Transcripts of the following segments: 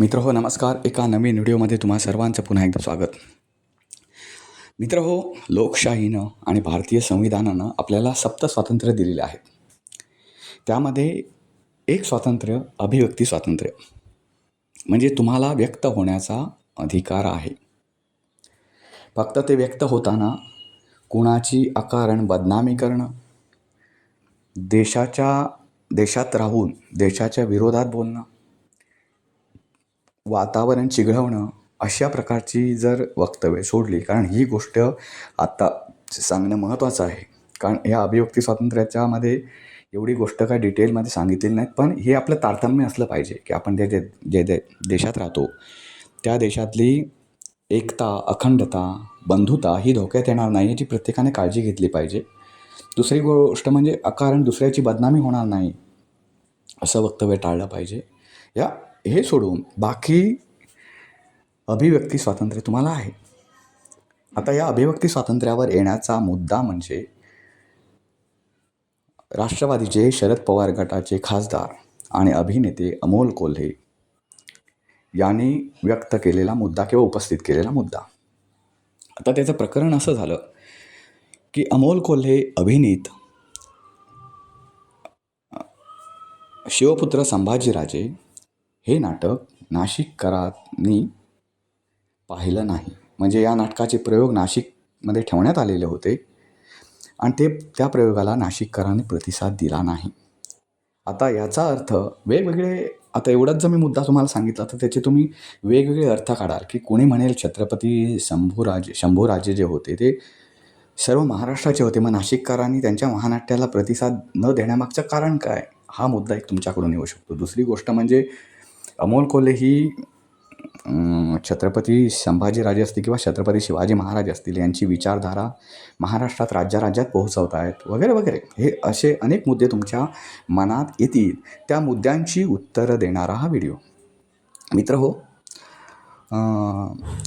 मित्र हो नमस्कार. एका नवीन व्हिडिओमध्ये तुम्हा सर्वांचं पुन्हा एकदा स्वागत. मित्र हो लोकशाहीनं आणि भारतीय संविधानानं आपल्याला सप्त स्वातंत्र्य दिलेले आहेत. त्यामध्ये एक स्वातंत्र्य अभिव्यक्ती स्वातंत्र्य. म्हणजे तुम्हाला व्यक्त होण्याचा अधिकार आहे. फक्त ते व्यक्त होताना कुणाची अकारण बदनामी करणं देशाच्या देशात राहून देशाच्या विरोधात बोलणं वातावरण चिघळवणं अशा प्रकारची जर वक्तव्य सोडली कारण ही गोष्ट आत्ता सांगणं महत्त्वाचं आहे. कारण या अभिव्यक्ती स्वातंत्र्याच्यामध्ये एवढी गोष्ट काय डिटेलमध्ये सांगितलेली नाहीत पण हे आपलं तारतम्य असलं पाहिजे की आपण जे जे जे दे देशात राहतो त्या देशातली एकता अखंडता बंधुता ही धोक्यात येणार नाही याची प्रत्येकाने काळजी घेतली पाहिजे. दुसरी गोष्ट म्हणजे अकारण दुसऱ्याची बदनामी होणार नाही असं वक्तव्य टाळलं पाहिजे. या हे सोडून बाकी अभिव्यक्ती स्वातंत्र्य तुम्हाला आहे. आता या अभिव्यक्ती स्वातंत्र्यावर येण्याचा मुद्दा म्हणजे राष्ट्रवादीचे शरद पवार गटाचे खासदार आणि अभिनेते अमोल कोल्हे यांनी व्यक्त केलेला मुद्दा किंवा उपस्थित केलेला मुद्दा. आता त्याचं प्रकरण असं झालं की अमोल कोल्हे अभिनीत शिवपुत्र संभाजीराजे हे नाटक नाशिककरांनी पाहिलं नाही. म्हणजे या नाटकाचे प्रयोग नाशिकमध्ये ठेवण्यात आलेले होते आणि ते त्या प्रयोगाला नाशिककरांनी प्रतिसाद दिला नाही. आता याचा अर्थ वेगवेगळे आता एवढाच जर मी मुद्दा तुम्हाला सांगितला तर त्याचे तुम्ही वेगवेगळे अर्थ काढाल की कोणी म्हणेल छत्रपती शंभूराजे शंभूराजे जे होते ते सर्व महाराष्ट्राचे होते. मग नाशिककरांनी त्यांच्या महानाट्याला प्रतिसाद न देण्यामागचं कारण काय? हा मुद्दा एक तुमच्याकडून येऊ शकतो. दुसरी गोष्ट म्हणजे अमोल कोल्हे ही छत्रपती संभाजीराजे असतील किंवा छत्रपती शिवाजी महाराज असतील यांची विचारधारा महाराष्ट्रात राज्याराज्यात पोहोचवत आहेत वगैरे वगैरे. हे असे अनेक मुद्दे तुमच्या मनात येतील. त्या मुद्द्यांची उत्तरं देणारा हा व्हिडिओ. मित्र हो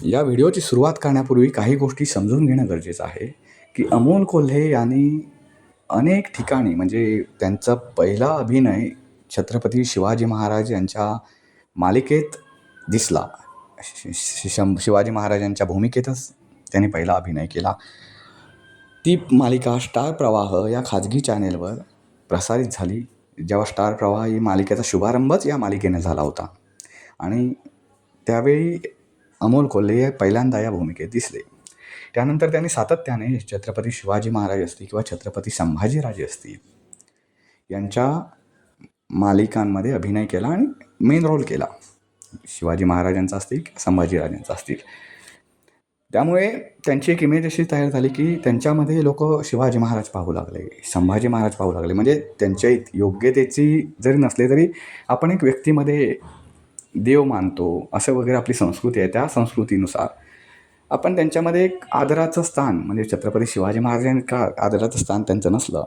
या व्हिडिओची सुरुवात करण्यापूर्वी काही गोष्टी समजून घेणं गरजेचं आहे की अमोल कोल्हे यांनी अनेक ठिकाणी म्हणजे त्यांचा पहिला अभिनय छत्रपती शिवाजी महाराज यांच्या मालिकेत दिसला. शि- शि- शं शिवाजी महाराजांच्या भूमिकेतच त्याने पहिला अभिनय केला. ती मालिका स्टार प्रवाह या खाजगी चॅनेलवर प्रसारित झाली. जेव्हा स्टार प्रवाह ही मालिकेचा शुभारंभच या मालिकेने झाला होता. आणि त्यावेळी अमोल कोल्हे हे पहिल्यांदा या भूमिकेत दिसले. त्यानंतर त्यांनी सातत्याने छत्रपती शिवाजी महाराज असतील किंवा छत्रपती संभाजीराजे असतील यांच्या मालिकांमध्ये अभिनय केला आणि मेन रोल केला. शिवाजी महाराजांचा असतील किंवा संभाजीराजांचा असतील. त्यामुळे त्यांची एक इमेज अशी तयार झाली की त्यांच्यामध्ये लोक शिवाजी महाराज पाहू लागले संभाजी महाराज पाहू लागले. म्हणजे त्यांच्या योग्यतेची जरी नसले तरी आपण एक व्यक्तीमध्ये देव मानतो असं वगैरे आपली संस्कृती आहे त्या संस्कृतीनुसार. आपण त्यांच्यामध्ये एक आदराचं स्थान म्हणजे छत्रपती शिवाजी महाराजांका आदराचं स्थान त्यांचं नसलं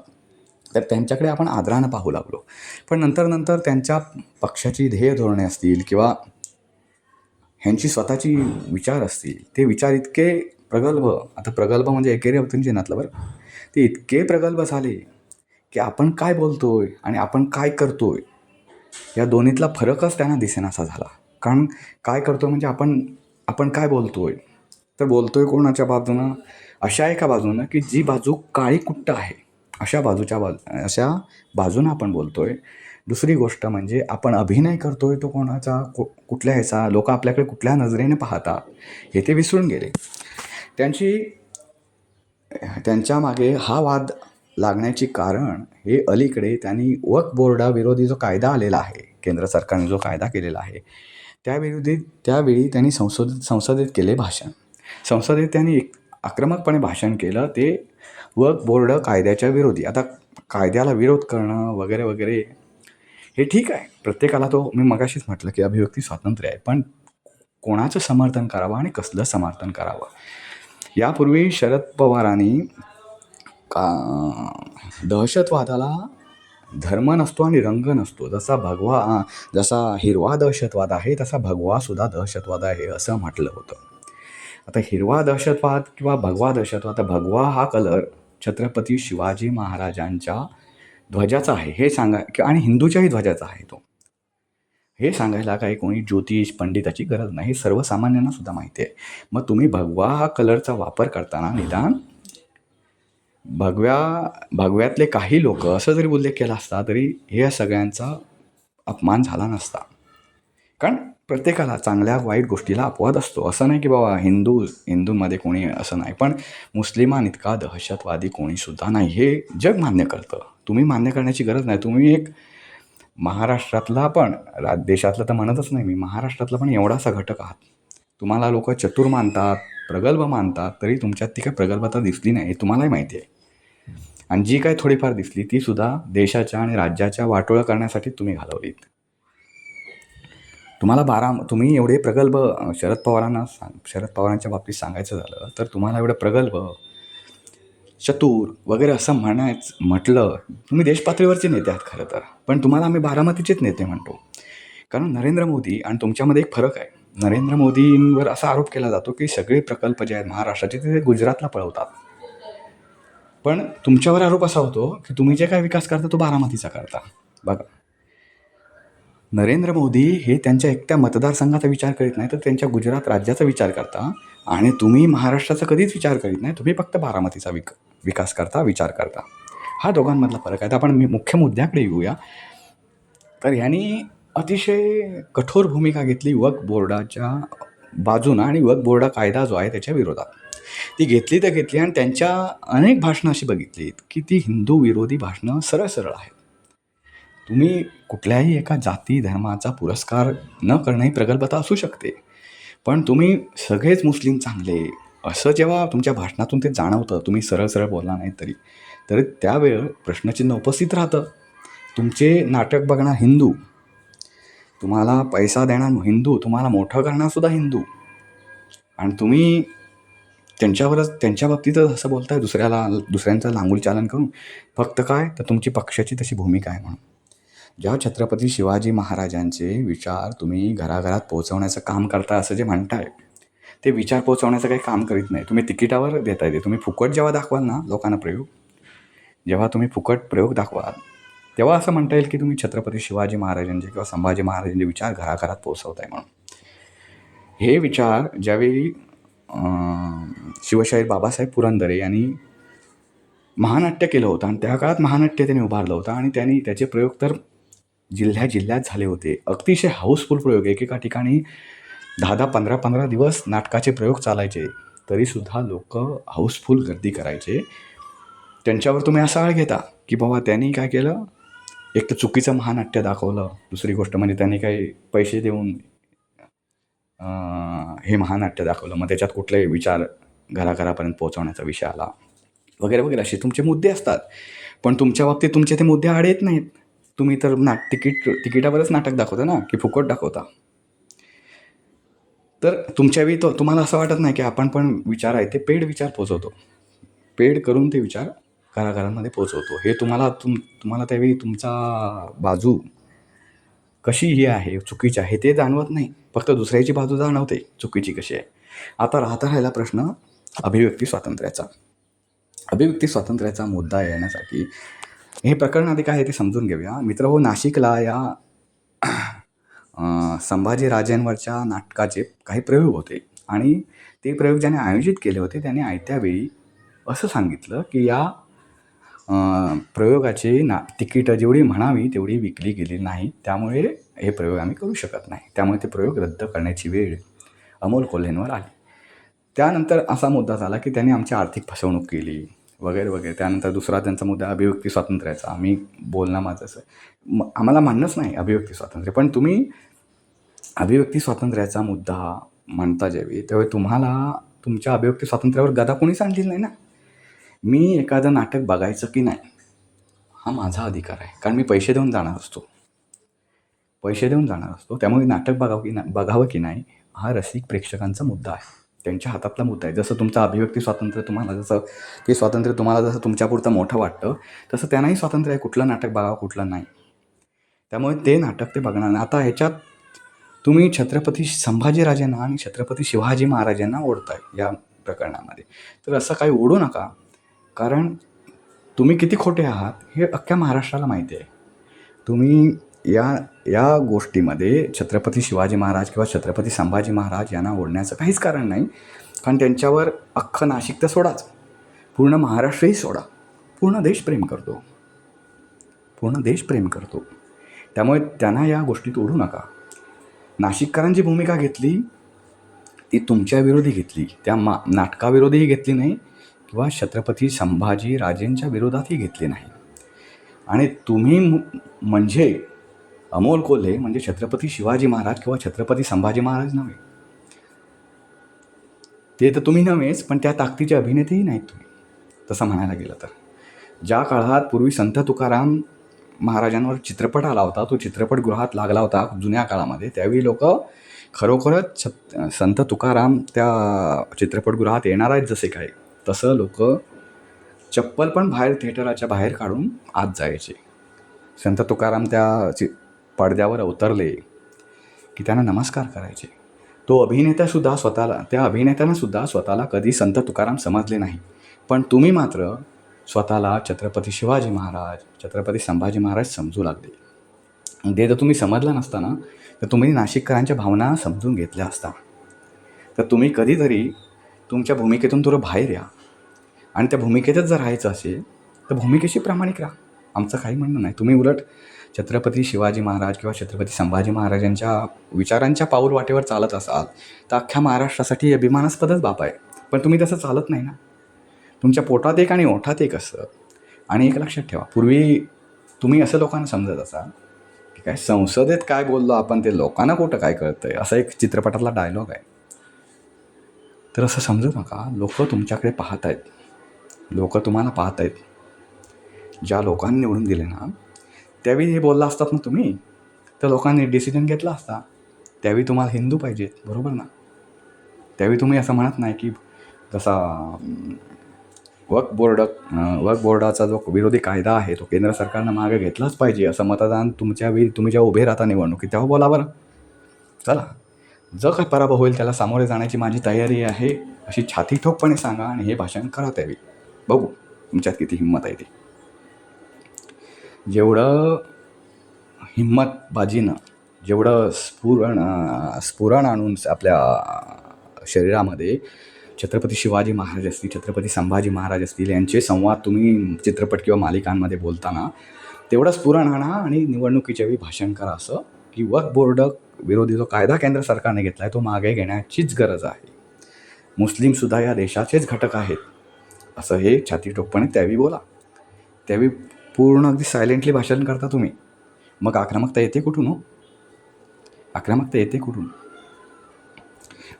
तर त्यांच्याकडे आपण आदरानं पाहू लागलो. पण नंतर नंतर त्यांच्या पक्षाची ध्येय धोरणे असतील किंवा ह्यांची स्वतःची विचार असतील ते विचार इतके प्रगल्भ आता प्रगल्भ म्हणजे एकेरी अवतींचे नातलं बरं ते इतके प्रगल्भ झाले की आपण काय बोलतो आहे आणि आपण काय करतो आहे या दोन्हीतला फरकच त्यांना दिसेनासा झाला. कारण काय करतो म्हणजे आपण आपण काय बोलतो आहे तर बोलतो आहे कोणाच्या बाजूनं? अशा एका बाजूनं की जी बाजू काळी कुट्ट आहे. अशा बाजूच्या बाजू अशा बाजूनं आपण बोलतो आहे दुसरी गोष्ट म्हणजे आपण अभिनय करतो आहे तो कोणाचा कु कुठल्या ह्याचा लोक आपल्याकडे कुठल्या नजरेने पाहतात हे ते विसरून गेले. त्यांची त्यांच्या मागे हा वाद लागण्याची कारण हे अलीकडे त्यांनी वक बोर्डाविरोधी जो कायदा आलेला आहे केंद्र सरकारने जो कायदा केलेला आहे त्याविरोधी त्यावेळी त्यांनी संसद संसदेत केले भाषण. संसदेत त्यांनी एक आक्रमकपणे भाषण केलं ते वक्फ बोर्ड कायद्याच्या विरोधी. आता कायद्याला विरोध करणं वगैरे वगैरे हे ठीक आहे. प्रत्येकाला तो मी मगाशीच म्हटलं की अभिव्यक्ती स्वातंत्र्य आहे पण कोणाचं समर्थन करावं आणि कसलं समर्थन करावं? यापूर्वी शरद पवारांनी का दहशतवादाला धर्म नसतो आणि रंग नसतो. जसा भगवा जसा हिरवा दहशतवाद आहे तसा भगवासुद्धा दहशतवाद आहे असं म्हटलं होतं. आता हिरवा दहशतवाद किंवा भगवा दहशतवाद आता भगवा हा कलर छत्रपती शिवाजी महाराजांच्या ध्वजाचा आहे. हे सांगा किंवा आणि हिंदूच्याही ध्वजाचा आहे तो. हे सांगायला काही कोणी ज्योतिष पंडिताची गरज नाही. हे सर्वसामान्यांना सुद्धा माहिती आहे. मग तुम्ही भगवा हा कलरचा वापर करताना निदान भगव्या भगव्यातले काही लोक असं जरी उल्लेख केला असता तरी हे सगळ्यांचा अपमान झाला नसता. कारण प्रत्येकाला चांगल्या वाईट गोष्टीला अपवाद असतो. असं नाही की बाबा हिंदू हिंदूंमध्ये कोणी असं नाही. पण मुस्लिमान इतका दहशतवादी कोणीसुद्धा नाही. हे जग मान्य करतं. तुम्ही मान्य करण्याची गरज नाही. तुम्ही एक महाराष्ट्रातला पण राज देशातलं तर म्हणतच नाही मी महाराष्ट्रातला पण एवढासा घटक आहात. तुम्हाला लोक चतुर मानतात प्रगल्भ मानतात तरी तुमच्यात ती काय प्रगल्भता दिसली नाही हे तुम्हालाही माहिती आहे. आणि जी काय थोडीफार दिसली ती सुद्धा देशाच्या आणि राज्याच्या वाटोळं करण्यासाठी तुम्ही घालवलीत. तुम्हाला बारा तुम्ही एवढे प्रगल्भ शरद पवारांना सांग शरद पवारांच्या बाबतीत सांगायचं झालं तर तुम्हाला एवढं प्रगल्भ चतुर वगैरे असं म्हणायचं म्हटलं तुम्ही देशपातळीवरचे नेते आहात खरं तर पण तुम्हाला आम्ही बारामतीचेच नेते म्हणतो. कारण नरेंद्र मोदी आणि तुमच्यामध्ये एक फरक आहे. नरेंद्र मोदींवर असा आरोप केला जातो की सगळे प्रकल्प जे आहेत महाराष्ट्राचे ते गुजरातला पळवतात. पण तुमच्यावर आरोप असा होतो की तुम्ही जे काय विकास करता तो बारामतीचा करता. बघा. नरेंद्र मोदी हे त्यांच्या एकट्या मतदारसंघाचा विचार करीत नाही तर त्यांच्या गुजरात राज्याचा विचार करता. आणि तुम्ही महाराष्ट्राचा कधीच विचार करीत नाही तुम्ही फक्त बारामतीचा विक विकास करता विचार करता. हा दोघांमधला फरक आहे. तर आपण मी मुख्य मुद्द्याकडे येऊया. तर ह्यांनी अतिशय कठोर भूमिका घेतली युवक बोर्डाच्या बाजूनं आणि युवक बोर्डा कायदा जो आहे त्याच्या विरोधात. ती घेतली तर घेतली आणि त्यांच्या अनेक भाषणं अशी बघितली की ती हिंदू विरोधी भाषणं सरळ सरळ आहेत. तुम्ही कुठल्याही एका जाती धर्माचा पुरस्कार न करणं ही प्रगल्भता असू शकते. पण तुम्ही सगळेच मुस्लिम चांगले. असं जेव्हा तुमच्या भाषणातून ते जाणवतं तुम्ही सरळ सरळ बोलला नाही तरी तर त्यावेळ प्रश्नचिन्ह उपस्थित राहतं. तुमचे नाटक बघणार हिंदू. तुम्हाला पैसा देणार हिंदू. तुम्हाला मोठं करणारसुद्धा हिंदू. आणि तुम्ही त्यांच्यावरच त्यांच्या बाबतीतच असं बोलताय दुसऱ्याला दुसऱ्यांचं लांगुल चालन करून. फक्त काय? तर तुमची पक्षाची तशी भूमिका आहे म्हणून. जेव्हा छत्रपती शिवाजी महाराजांचे विचार तुम्ही घराघरात पोहोचवण्याचं काम करता असं जे म्हणताय ते विचार पोहोचवण्याचं काही काम करीत नाही. तुम्ही तिकिटावर देता येते तुम्ही फुकट जेव्हा दाखवाल ना लोकांना प्रयोग जेव्हा तुम्ही फुकट प्रयोग दाखवाल तेव्हा असं म्हणता येईल की तुम्ही छत्रपती शिवाजी महाराजांचे किंवा संभाजी महाराजांचे विचार घराघरात पोहोचवताय म्हणून. हे विचार ज्यावेळी शिवशाहीर बाबासाहेब पुरंदरे यांनी महानाट्य केलं होतं आणि त्या काळात महानाट्य त्यांनी उभारलं होतं आणि त्यांनी त्याचे प्रयोग तर जिल्ह्या जिल्ह्यात झाले होते. अतिशय हाऊसफुल प्रयोग. एकेका ठिकाणी दहा दहा पंधरा पंधरा दिवस नाटकाचे प्रयोग चालायचे. तरीसुद्धा लोक हाऊसफुल गर्दी करायचे. त्यांच्यावर तुम्ही असा आळ घेता की बाबा त्यांनी काय केलं? एक तर चुकीचं महानाट्य दाखवलं. दुसरी गोष्ट म्हणजे त्यांनी काही पैसे देऊन हे महानाट्य दाखवलं. मग त्याच्यात कुठले विचार घराघरापर्यंत पोहोचवण्याचा विषय आला. वगैरे वगैरे असे तुमचे मुद्दे असतात. पण तुमच्या बाबतीत तुमचे ते मुद्दे आड येत नाहीत. तुम्ही तर ना तिकीट तिकिटावरच नाटक दाखवता ना की फुकट दाखवता. तर तुमच्यावेळी तो तुम्हाला असं वाटत नाही की आपण पण विचार आहे ते पेड विचार पोचवतो पेड करून ते विचार कलाकारांमध्ये पोचवतो हे तुम्हाला तुम तुम्हाला त्यावेळी तुमचा बाजू कशी ही आहे चुकीची आहे ते जाणवत नाही. फक्त दुसऱ्याची बाजू जाणवते चुकीची कशी आहे. आता राहता राहिला प्रश्न अभिव्यक्ती स्वातंत्र्याचा. अभिव्यक्ती स्वातंत्र्याचा मुद्दा येण्यासाठी हे प्रकरण आधी काय आहे ते समजून घेऊया. मित्र हो नाशिकला या अं, संभाजीराजांवरच्या नाटकाचे काही प्रयोग होते. आणि ते प्रयोग ज्याने आयोजित केले होते त्याने आयत्यावेळी असं सांगितलं की या प्रयोगाची ना तिकीटं जेवढी म्हणावी तेवढी विकली गेली नाही. त्यामुळे हे प्रयोग आम्ही करू शकत नाही. त्यामुळे ते प्रयोग रद्द करण्याची वेळ अमोल कोल्हेंवर आली. त्यानंतर असा मुद्दा झाला की त्यांनी आमची आर्थिक फसवणूक केली. वगैरे वगैरे. त्यानंतर दुसरा त्यांचा मुद्दा अभिव्यक्ती स्वातंत्र्याचा. आम्ही बोलणं माझं असं म- आम्हाला मान्यच नाही अभिव्यक्ती स्वातंत्र्य. पण तुम्ही अभिव्यक्ती स्वातंत्र्याचा मुद्दा म्हणता ज्यावी त्यावेळी तुम्हाला तुमच्या अभिव्यक्ती स्वातंत्र्यावर गदा कोणीच आणलेली नाही ना? मी एखादं नाटक बघायचं की नाही हा माझा अधिकार आहे. कारण मी पैसे देऊन जाणार असतो. पैसे देऊन जाणार असतो. त्यामुळे नाटक बघावं की नाही बघावं की नाही हा रसिक प्रेक्षकांचा मुद्दा आहे. त्यांच्या हातातला मुद्दा आहे. जसं तुमचं अभिव्यक्ती स्वातंत्र्य तुम्हाला जसं ते स्वातंत्र्य तुम्हाला जसं तुमच्यापुरतं मोठं वाटतं तसं त्यांनाही स्वातंत्र्य आहे. कुठलं नाटक बघावं कुठलं नाही. त्यामुळे ते नाटक ते बघणार नाही. आता ह्याच्यात तुम्ही छत्रपती संभाजीराजांना आणि छत्रपती शिवाजी महाराजांना ओढताय या प्रकरणामध्ये. तर असं काही ओढू नका. कारण तुम्ही किती खोटे आहात हे अख्ख्या महाराष्ट्राला माहिती आहे. तुम्ही या या गोष्टीमध्ये छत्रपती शिवाजी महाराज किंवा छत्रपती संभाजी महाराज यांना ओढण्याचं काहीच कारण नाही. कारण त्यांच्यावर अख्खं नाशिक तर सोडाच. पूर्ण महाराष्ट्रही सोडा. पूर्ण देश प्रेम करतो. पूर्ण देश प्रेम करतो. त्यामुळे त्यांना या गोष्टीत ओढू नका. नाशिककरांची भूमिका घेतली ती तुमच्या विरोधी घेतली. त्या मा नाटकाविरोधीही घेतली नाही किंवा छत्रपती संभाजी राजेंच्या विरोधातही घेतली नाही. आणि तुम्ही म्हणजे अमोल कोल्हे म्हणजे छत्रपती शिवाजी महाराज किंवा छत्रपती संभाजी महाराज नव्हे. ते तर तुम्ही नव्हेच पण त्या ताकदीचे अभिनेतेही नाहीत तुम्ही तसं म्हणायला गेलं तर. ज्या काळात पूर्वी संत तुकाराम महाराजांवर चित्रपट आला होता तो चित्रपटगृहात लागला होता जुन्या काळामध्ये त्यावेळी लोक खरोखरच छत संत तुकाराम त्या चित्रपटगृहात येणार आहेत जसे काय तसं लोक चप्पल पण बाहेर थिएटराच्या बाहेर काढून आत जायचे. संत तुकाराम त्या चि पडद्यावर अवतरले की त्यांना नमस्कार करायचे. तो अभिनेतासुद्धा स्वतःला त्या अभिनेत्यांनासुद्धा स्वतःला कधी संत तुकाराम समजले नाही. पण तुम्ही मात्र स्वतःला छत्रपती शिवाजी महाराज छत्रपती संभाजी महाराज समजू लागले. ते जर तुम्ही समजला नसता ना तर तुम्ही नाशिककरांच्या भावना समजून घेतल्या असता. तर तुम्ही कधीतरी तुमच्या भूमिकेतून थोडं बाहेर या. आणि त्या भूमिकेतच जर राहायचं असेल तर भूमिकेशी प्रामाणिक राहा. आमचं काही म्हणणं नाही. तुम्ही उलट छत्रपती शिवाजी महाराज किंवा छत्रपती संभाजी महाराजांच्या विचारांच्या पाऊल वाटेवर चालत असाल तर अख्ख्या महाराष्ट्रासाठी अभिमानास्पदच बाप आहे. पण तुम्ही तसं चालत नाही ना. तुमच्या पोटात एक आणि ओठात एक असतं. आणि एक लक्षात ठेवा पूर्वी तुम्ही असं लोकांना समजत असाल की काय संसदेत काय बोललो आपण ते लोकांना कुठं काय कळतं आहे असा एक चित्रपटातला डायलॉग आहे. तर असं समजू नका. लोक तुमच्याकडे पाहत आहेत. लोक तुम्हाला पाहत आहेत. ज्या लोकांनी निवडून दिले ना त्यावेळी हे बोलला असतात ना तुम्ही त्या लोकांनी डिसिजन घेतला असता त्यावेळी तुम्हाला हिंदू पाहिजेत बरोबर ना? त्यावेळी तुम्ही असं म्हणत नाही की जसा अं, बोर्ड अं, बोर्डाचा जो विरोधी कायदा आहे तो केंद्र सरकारनं मागे घेतलाच पाहिजे असं मतदान तुमच्या वेळी तुम्ही जेव्हा उभे राहता निवडणुकी तेव्हा बोला बरं. चला. जो काय पराभव होईल त्याला सामोरे जाण्याची माझी तयारी आहे अशी छाती ठोकपणे सांगा आणि हे भाषण करा त्यावेळी. बघू तुमच्यात किती हिंमत आहे ती. जेवढं हिंमतबाजीनं जेवढं स्फुरण स्फुरण आणून आपल्या शरीरामध्ये छत्रपती शिवाजी महाराज असतील छत्रपती संभाजी महाराज असतील यांचे संवाद तुम्ही चित्रपट किंवा मालिकांमध्ये बोलताना तेवढं स्फुरण आणा आणि निवडणुकीच्या वेळी भाषण करा असं. की वक्फ बोर्ड विरोधी जो कायदा केंद्र सरकारने घेतला आहे तो मागे घेण्याचीच गरज आहे. मुस्लिमसुद्धा या देशाचेच घटक आहेत. असं हे छाती ठोकपणे त्यावेळी बोला. त्यावेळी पूर्ण अगदी सायलेंटली भाषण करता तुम्ही. मग आक्रमकता येते कुठून हो? आक्रमकता येते कुठून?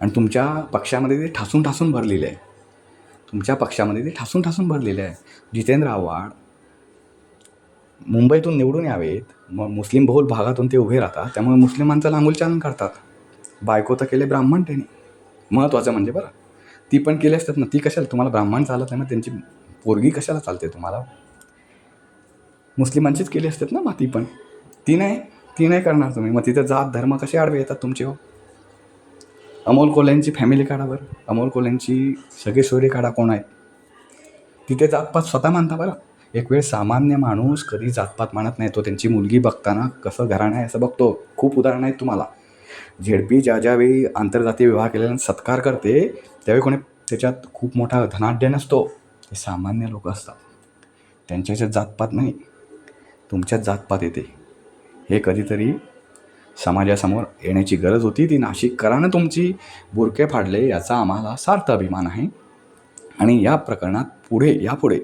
आणि तुमच्या पक्षामध्ये ते ठासून ठासून भरलेलं आहे. तुमच्या पक्षामध्ये ते ठासून ठासून भरलेलं आहे. जितेंद्र आव्हाड मुंबईतून निवडून यावेत. मग मुस्लिम बहुल भागातून ते उभे राहतात. त्यामुळे मुस्लिमांचं लांगुलचालन करतात. बायको तर केले ब्राह्मण त्यांनी. महत्त्वाचं म्हणजे बरं. ती पण केली असतात ना. ती कशाला? तुम्हाला ब्राह्मण चालत नाही मग त्यांची पोरगी कशाला चालते? तुम्हाला मुस्लिमांचीच केली असतात ना माती पण. ती नाही ती नाही करणार तुम्ही. मग तिथं जात धर्म कसे आडवे येतात तुमचे हो? अमोल कोल्ह्यांची फॅमिली काढा बरं. अमोल कोल्ह्यांची सगळे सोयरे काढा कोण आहेत. तिथे जातपात स्वतः मानता बरं. एक वेळ सामान्य माणूस कधी जातपात मानत नाही तो त्यांची मुलगी बघताना कसं घराणं आहे असं बघतो. खूप उदाहरणं आहेत तुम्हाला. झेडपी ज्या ज्यावेळी आंतरजातीय विवाह केलेला सत्कार करते त्यावेळी कोणी त्याच्यात खूप मोठा धनाढ्य नसतो. ते सामान्य लोक असतात. त्यांच्या ह्याच्यात जातपात नाही. तुमच्यात जातपात येते. हे कधीतरी समाजासमोर येण्याची गरज होती. ती नाशिककरानं तुमची बुरके फाडले याचा आम्हाला सार्थ अभिमान आहे. आणि या प्रकरणात पुढे यापुढे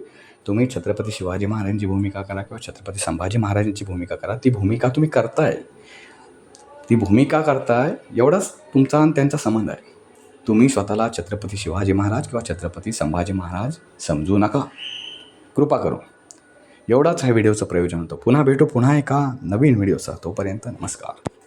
तुम्ही छत्रपती शिवाजी महाराजांची भूमिका करा किंवा छत्रपती संभाजी महाराजांची भूमिका करा. ती भूमिका तुम्ही करताय. ती भूमिका करताय एवढाच तुमचा आणि त्यांचा संबंध आहे. तुम्ही स्वतःला छत्रपती शिवाजी महाराज किंवा छत्रपती संभाजी महाराज समजू नका. कृपा करू एवढाच ह्या व्हिडिओचं प्रयोजन होतं. पुन्हा भेटू पुन्हा एका नवीन व्हिडिओचा. तोपर्यंत नमस्कार.